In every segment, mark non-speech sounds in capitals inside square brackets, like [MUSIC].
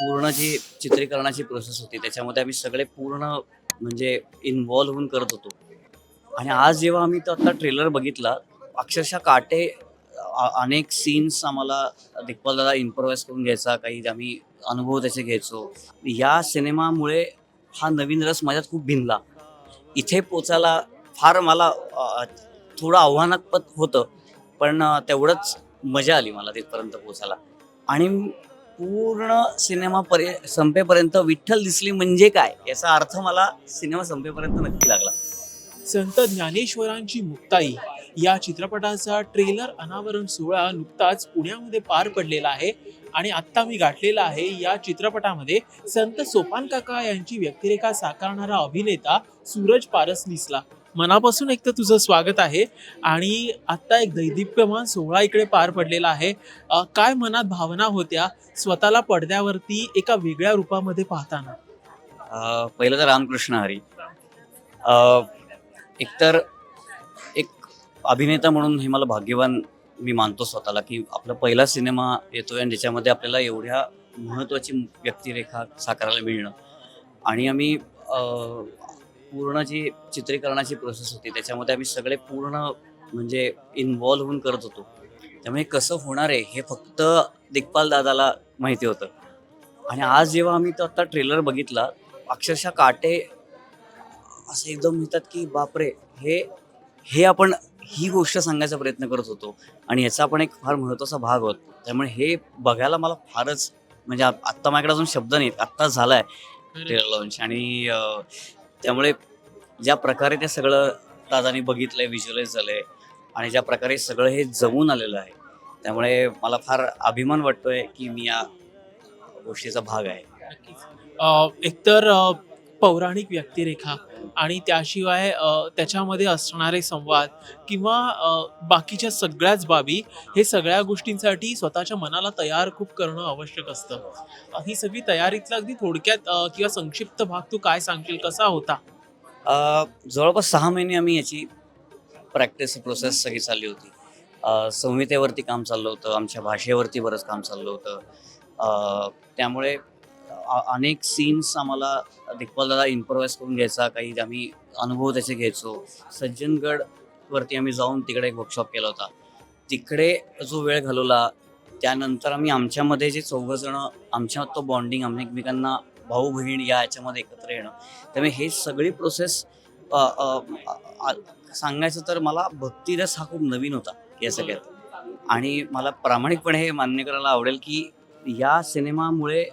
पूर्ण जी चित्रीकरणाची प्रोसेस होती त्याच्यामध्ये आम्ही सगळे पूर्ण म्हणजे इन्व्हॉल्व्ह होऊन करत होतो. आणि आज जेव्हा आम्ही तो आता ट्रेलर बघितला अक्षरशः काटे अनेक सीन्स आम्हाला दिग्पाल दादा इम्प्रोवाइज करून घ्यायचा काही आम्ही अनुभव त्याचे घ्यायचो. या सिनेमामुळे हा नवीन रस माझ्यात खूप भिनला. इथे पोचायला फार मला थोडं आव्हानात्मक होतं पण तेवढंच मजा आली मला तिथपर्यंत पोचायला. आणि पूर्ण सिनेमा पर्य संपेपर्यंत विठ्ठल दिसली म्हणजे काय? याचा अर्थ मला सिनेमा संपेपर्यंत नक्की लागला. संत ज्ञानेश्वरांची मुक्ताई. या चित्रपटाचा ट्रेलर अनावरण सोहळा नुकताच पुण्यामध्ये पार पडलेला आहे आणि आत्ता मी गाठलेला आहे. या चित्रपटामध्ये संत सोपान काका यांची व्यक्तिरेखा साकारणारा अभिनेता सूरज पारसनीसला मनापासून एक तर तुझं स्वागत आहे. आणि आत्ता एक दैदिप्यमान सोहळा इकडे पार पडलेला आहे. काय मनात भावना होत्या स्वतःला पडद्यावरती एका वेगळ्या रूपामध्ये पाहताना? पहिलं तर रामकृष्ण हरी. एकतर एक अभिनेता म्हणून हे मला भाग्यवान मी मानतो स्वतःला की आपला पहिला सिनेमा येतोय आणि ज्याच्यामध्ये आपल्याला एवढ्या महत्त्वाची व्यक्तिरेखा साकारायला मिळणं. आणि आम्ही पूर्ण जी चित्रीकरणाची प्रोसेस होती त्याच्यामध्ये आम्ही सगळे पूर्ण म्हणजे इन्व्हॉल्व्ह होऊन करत होतो. त्यामुळे कसं होणार आहे हे फक्त दिग्पाल दादाला माहिती होतं. आणि आज जेव्हा आम्ही तो आता ट्रेलर बघितला अक्षरशः काटे असं एकदम म्हणतात की बापरे हे हे आपण ही गोष्ट सांगायचा प्रयत्न करत होतो. आणि याचा आपण एक फार महत्त्वाचा भाग होत. त्यामुळे हे बघायला मला फारच म्हणजे आत्ता माझ्याकडे अजून शब्द नाहीत आत्ताच झालाय ट्रेलर लॉन्च आणि त्यामुळे ज्या प्रकारे ते सगळं दादानी बघितलंय व्हिज्युअलाइज झालंय आणि ज्या प्रकारे सगळं हे जमून आलेलं आहे त्यामुळे मला फार अभिमान वाटतोय की मी या गोष्टीचा भाग आहे. एकतर पौराणिक व्यक्तिरेखा आणि त्याशिवाय त्याच्यामध्ये असणारे संवाद किंवा बाकीच्या सगळ्याच बाबी हे सगळ्या गोष्टींसाठी स्वतःच्या मनाला तयार खूप करणं आवश्यक असतं. ही सगळी तयारीतला अगदी थोडक्यात किंवा संक्षिप्त भाग तू काय सांगशील कसा होता? जवळपास सहा महिने आम्ही याची प्रॅक्टिस प्रोसेस सगळी चालली होती. संहितेवरती काम चाललं होतं आमच्या भाषेवरती बरंच काम चाललं होतं. त्यामुळे अनेक सीन्स आम्हाला दिग्पाल दादा इम्प्रोवाइज करून घ्यायचा काही आम्ही अनुभव त्याचे घ्यायचो. सज्जनगड वरती आम्ही जाऊन तिकडे एक वर्कशॉप केला होता. तिकडे जो वेळ घालवला त्यानंतर आम्ही आमच्यामध्ये जे चौघंजणं आमच्या तो बॉन्डिंग आम्ही एकमेकांना भाऊ बहीण या याच्यामध्ये एकत्र येणं. त्यामुळे हे सगळी प्रोसेस सांगायचं तर मला भक्तिरस हा खूप नवीन होता या सगळ्यात. आणि मला प्रामाणिकपणे हे मान्य करायला आवडेल की या सिनेमामुळे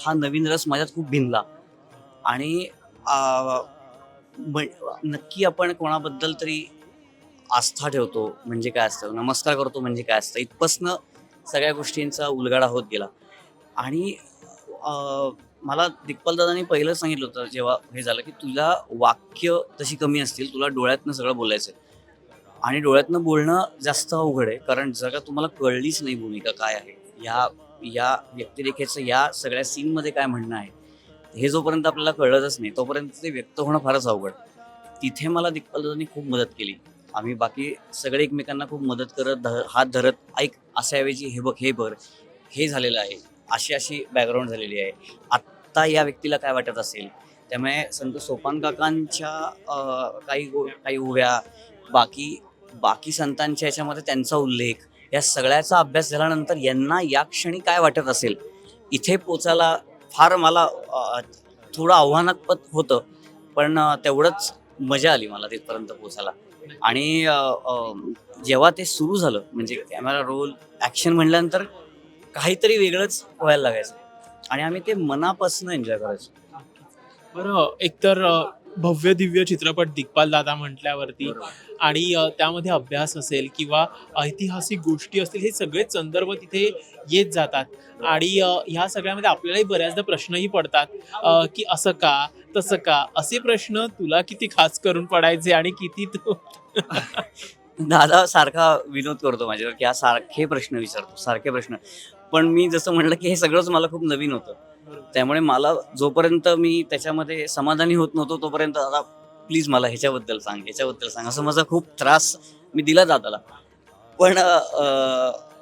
हा नवीन रस माझ्यात खूप भिनला. आणि ब- नक्की आपण कोणाबद्दल तरी आस्था ठेवतो म्हणजे काय असतं नमस्कार करतो म्हणजे काय असतं इथपासनं सगळ्या गोष्टींचा उलगाडा होत गेला. आणि मला दिग्पाल दादानी पहिलं सांगितलं होतं जेव्हा हे झालं की तुला वाक्य तशी कमी असतील तुला डोळ्यातनं सगळं बोलायचं आणि डोळ्यातनं बोलणं जास्त अवघड आहे कारण जर का तुम्हाला कळलीच नाही भूमिका काय आहे. या या व्यक्तिरेखेचं या सगळ्या सीनमध्ये काय म्हणणं आहे हे जोपर्यंत आपल्याला कळलंच नाही तोपर्यंत ते व्यक्त होणं फारच अवघड. तिथे मला दिग्पाल दादांनी खूप मदत केली. आम्ही बाकी सगळे एकमेकांना खूप मदत करत ध हात धरत ऐक असाऐवजी हे बघ हे भर हे झालेलं आहे अशी अशी बॅकग्राऊंड झालेली आहे. आत्ता या व्यक्तीला काय वाटत असेल? त्यामुळे संत सोपान काकांच्या काही गो काही उभ्या बाकी बाकी संतांच्या याच्यामध्ये त्यांचा उल्लेख या सगळ्याचा अभ्यास झाल्यानंतर यांना या क्षणी काय वाटत असेल? इथे पोचायला फार मला थोडं आव्हानात्मक होतं पण तेवढंच मजा आली मला तिथपर्यंत पोचायला. आणि जेव्हा ते सुरू झालं म्हणजे कॅमेरा रोल ॲक्शन म्हणल्यानंतर काहीतरी वेगळंच व्हायला लागायचं. आणि आम्ही ते मनापासून एन्जॉय करायचो. बरं एकतर भव्य दिव्य चित्रपट दिग्पाल दादा म्हटल्यावरती. आणि त्यामध्ये अभ्यास असेल किंवा ऐतिहासिक गोष्टी असतील हे सगळेच संदर्भ तिथे येत जातात. आणि ह्या सगळ्यामध्ये आपल्यालाही बऱ्याचदा प्रश्नही पडतात. की असं का तसं का असे प्रश्न तुला किती खास करून पडायचे आणि किती तू [LAUGHS] दादा सारखा विनोद करतो माझ्यावर की हा सारखे प्रश्न विचारतो सारखे प्रश्न. पण मी जसं म्हणलं की हे सगळंच मला खूप नवीन होतं. त्यामुळे मला जोपर्यंत मी त्याच्यामध्ये समाधानी होत नव्हतो तोपर्यंत दादा प्लीज मला ह्याच्याबद्दल सांग ह्याच्याबद्दल सांग. असं माझा खूप त्रास मी दिला दादाला पण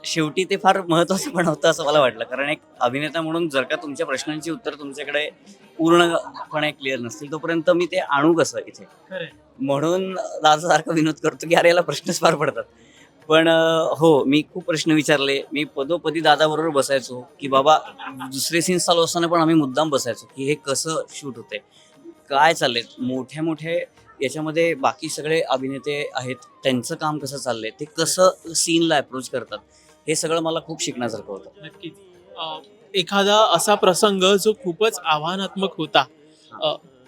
शेवटी ते फार महत्वाचं पण होतं असं मला वाटलं. कारण एक अभिनेता म्हणून जर का तुमच्या प्रश्नांची उत्तर तुमच्याकडे पूर्णपणे क्लिअर नसतील तोपर्यंत मी ते आणू कसं इथे. म्हणून दादा सारखा विनोद करतो की अरे याला प्रश्नच फार पडतात. पण हो मी खूप प्रश्न विचारले. मी पदोपदी दादाबरोबर बसायचो की बाबा दुसरे सीन्स चालू असताना पण आम्ही मुद्दाम बसायचो की हे कसं शूट होते काय चाललंय? मोठे मोठे याच्यामध्ये बाकी सगळे अभिनेते आहेत. त्यांचं काम कसं चाललंय? ते कसं सीनला अप्रोच करतात? हे सगळं मला खूप शिकण्यासारखं होतं. नक्कीच. एखादा असा प्रसंग जो खूपच आव्हानात्मक होता.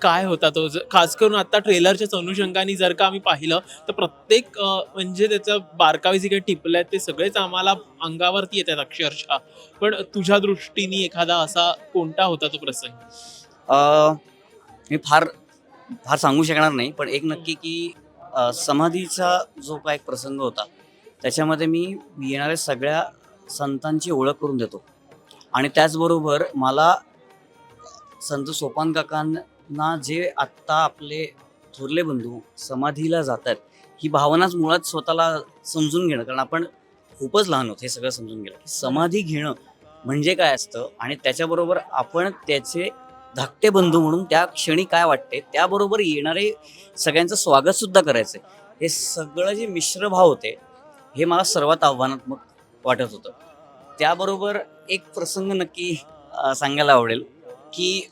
काय होता तो? ज- खास करून आता ट्रेलरच्याच अनुषंगाने जर का आम्ही पाहिलं तर प्रत्येक म्हणजे त्याचं बारकावे जे काही टिपलं आहेत ते सगळेच आम्हाला अंगावरती येतात अक्षरशः. पण तुझ्या दृष्टीने एखादा असा कोणता होता तो प्रसंग? मी फार फार सांगू शकणार नाही पण एक नक्की की समाधीचा जो काय एक प्रसंग होता त्याच्यामध्ये मी येणाऱ्या सगळ्या संतांची ओळख करून देतो. आणि त्याचबरोबर मला संत सोपान ना जे आत्ता आपले थोरले बंधू समाधीला जातात ही भावनाच मुळात स्वतःला समजून घेणं. कारण आपण खूपच लहान होत हे सगळं समजून गेलं. की समाधी घेणं म्हणजे काय असतं आणि त्याच्याबरोबर आपण त्याचे धाकटे बंधू म्हणून त्या क्षणी काय वाटते त्याबरोबर येणारे सगळ्यांचं स्वागत सुद्धा करायचं हे सगळं जे मिश्र भाव होते हे मला सर्वात आव्हानात्मक वाटत होतं. त्याबरोबर एक प्रसंग नक्की सांगायला आवडेल की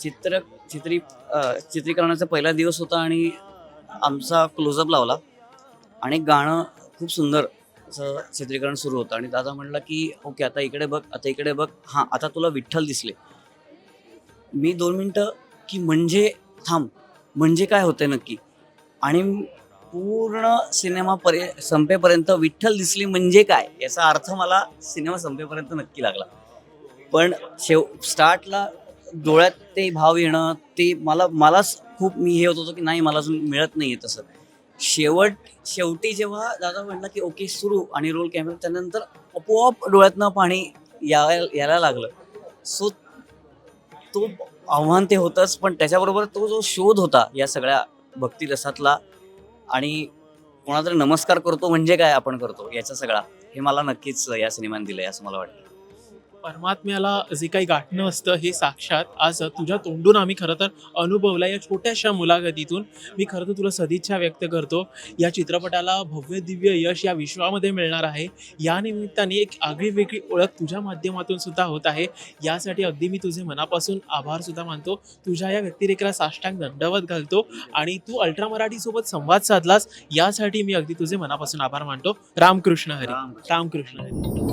चित्र चित्री चित्रीकरणाचा पहिला दिवस होता आणि आमचा क्लोजअप लावला. आणि गाणं खूप सुंदर असं चित्रीकरण सुरू होतं. आणि दादा म्हणला की ओके आता इकडे बघ आता इकडे बघ. हां आता तुला विठ्ठल दिसले. मी दोन मिनटं की म्हणजे थांब म्हणजे काय होते नक्की? आणि पूर्ण सिनेमा पर्य संपेपर्यंत विठ्ठल दिसली म्हणजे काय? याचा अर्थ मला सिनेमा संपेपर्यंत नक्की लागला. पण शेव स्टार्टला डोळ्यात ते भाव येणं ते मला मलाच खूप मी हे होत होतो की नाही मला अजून मिळत नाही आहे तसं. शेवट शेवटी जेव्हा दादा म्हणला की ओके सुरू आणि रोल कॅमेरा त्यानंतर आपोआप डोळ्यातनं पाणी यायला यायला लागलं. सो तो आव्हान ते होतंच पण त्याच्याबरोबर तो जो शोध होता या सगळ्या भक्तिरसातला आणि कोणातरी नमस्कार करतो म्हणजे काय आपण करतो याचा सगळा हे मला नक्कीच या सिनेमाने आहे असं मला वाटतं. परमात्म्याला जे काही गाठणं असतं हे साक्षात आज तुझ्या तोंडून आम्ही खरं तर अनुभवलं या छोट्याशा मुलाखतीतून मी खरं तर तुला सदिच्छा व्यक्त करतो. या चित्रपटाला भव्य दिव्य यश या विश्वामध्ये मिळणार आहे. या निमित्ताने एक आगळी वेगळी ओळख तुझ्या माध्यमातून सुद्धा होत आहे. यासाठी अगदी मी तुझे मनापासून आभार सुद्धा मानतो. तुझ्या या व्यक्तिरेखेला साष्टांग दंडवत घालतो आणि तू अल्ट्रा मराठी सोबत संवाद साधलास यासाठी मी अगदी तुझे मनापासून आभार मानतो. रामकृष्ण हरी. राम रामकृष्ण हरी.